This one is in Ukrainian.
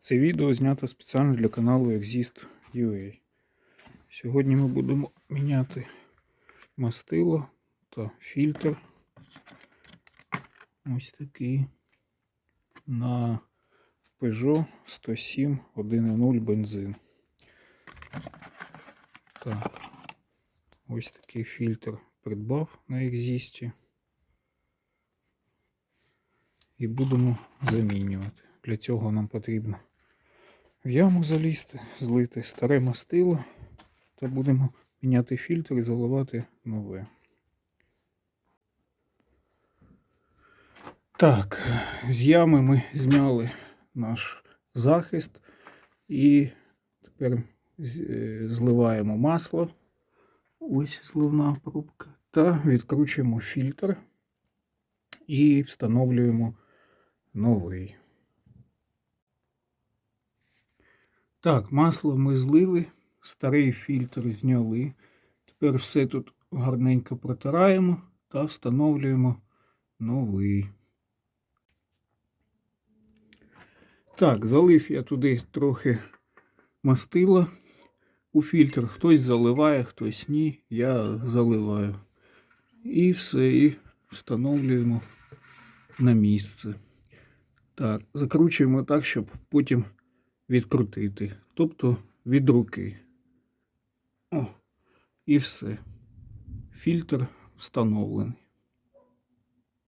Це відео знято спеціально для каналу Exist.ua. Сьогодні ми будемо міняти мастило та фільтр. Ось такий на Peugeot 107 1.0 бензин. Так. Ось такий фільтр придбав на Exist. І будемо замінювати. Для цього нам потрібно в яму залізти, злити старе мастило та будемо міняти фільтр і заливати нове. Так, з ями ми зняли наш захист і тепер е, зливаємо масло. Ось зливна пробка. Та відкручуємо фільтр і встановлюємо новий. Так, масло ми злили, старий фільтр зняли. Тепер все тут гарненько протираємо та встановлюємо новий. Так, залив я туди трохи мастила у фільтр. Хтось заливає, хтось ні. Я заливаю. І все, і встановлюємо на місце. Так, закручуємо так, щоб потім відкрутити. Тобто від руки. О, і все. Фільтр встановлений.